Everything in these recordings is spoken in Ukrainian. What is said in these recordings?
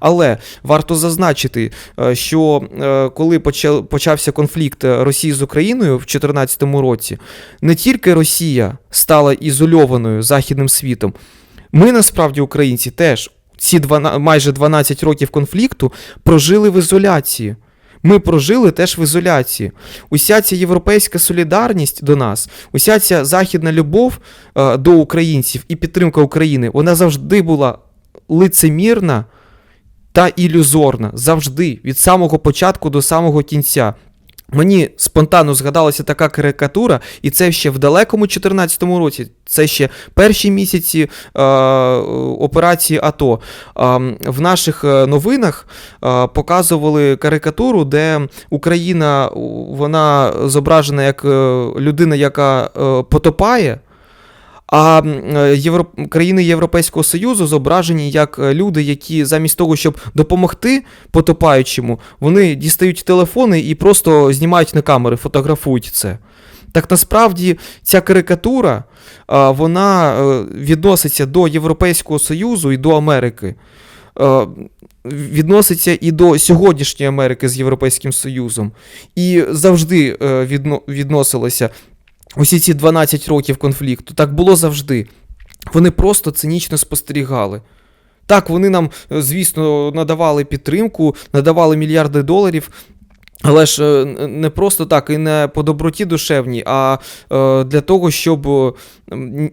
Але варто зазначити, е, що е, коли почався конфлікт е, Росії з Україною в 2014 році, не тільки Росія стала ізольованою західним світом, ми насправді, українці, теж ці 12, майже 12 років конфлікту прожили в ізоляції. Ми прожили теж в ізоляції. Уся ця європейська солідарність до нас, уся ця західна любов до українців і підтримка України, вона завжди була лицемірна та ілюзорна завжди, від самого початку до самого кінця. Мені спонтанно згадалася така карикатура, і це ще в далекому 2014 році, це ще перші місяці е, операції АТО. Е, в наших е, новинах е, показували карикатуру, де Україна вона зображена як е, людина, яка е, потопає. А е, країни Європейського Союзу зображені як е, люди, які замість того, щоб допомогти потопаючому, вони дістають телефони і просто знімають на камери, фотографують це. Так насправді ця карикатура вона е, відноситься до Європейського Союзу і до Америки. Е, Відноситься і до сьогоднішньої Америки з Європейським Союзом. І завжди відно... відносилося усі ці 12 років конфлікту. Так було завжди. Вони просто цинічно спостерігали. Так, вони нам, е, звісно, надавали підтримку, надавали мільярди доларів. Але ж е, не просто так, і не по доброті душевній, а е, для того, щоб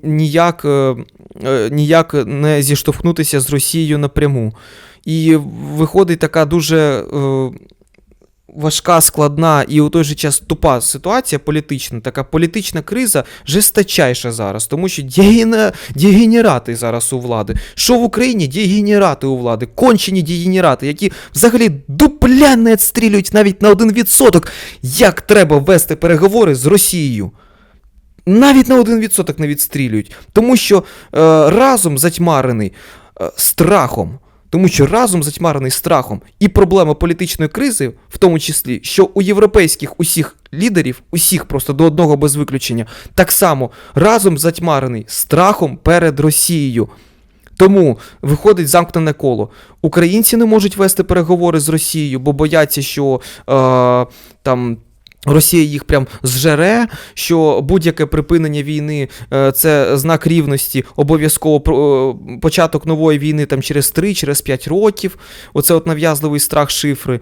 ніяк, ніяк не зіштовхнутися з Росією напряму. І виходить така дуже важка, складна і у той же час тупа ситуація політична, така політична криза жесточайша зараз, тому що дегенерати зараз у влади. Що в Україні? Дегенерати у влади, кончені дегенерати, які взагалі дупля не відстрілюють навіть на один відсоток, як треба вести переговори з Росією. Навіть на один відсоток не відстрілюють, тому що е, разом затьмарений е, страхом. Тому що разом затьмарений страхом і проблема політичної кризи, в тому числі, що у європейських усіх лідерів, усіх просто до одного без виключення, так само разом затьмарений страхом перед Росією. Тому виходить замкнене коло. Українці не можуть вести переговори з Росією, бо бояться, що е, там. Росія їх прям зжере, що будь-яке припинення війни е, це знак рівності, обов'язково е, початок нової війни там через 3, через 5 років. Оце от нав'язливий страх шифри.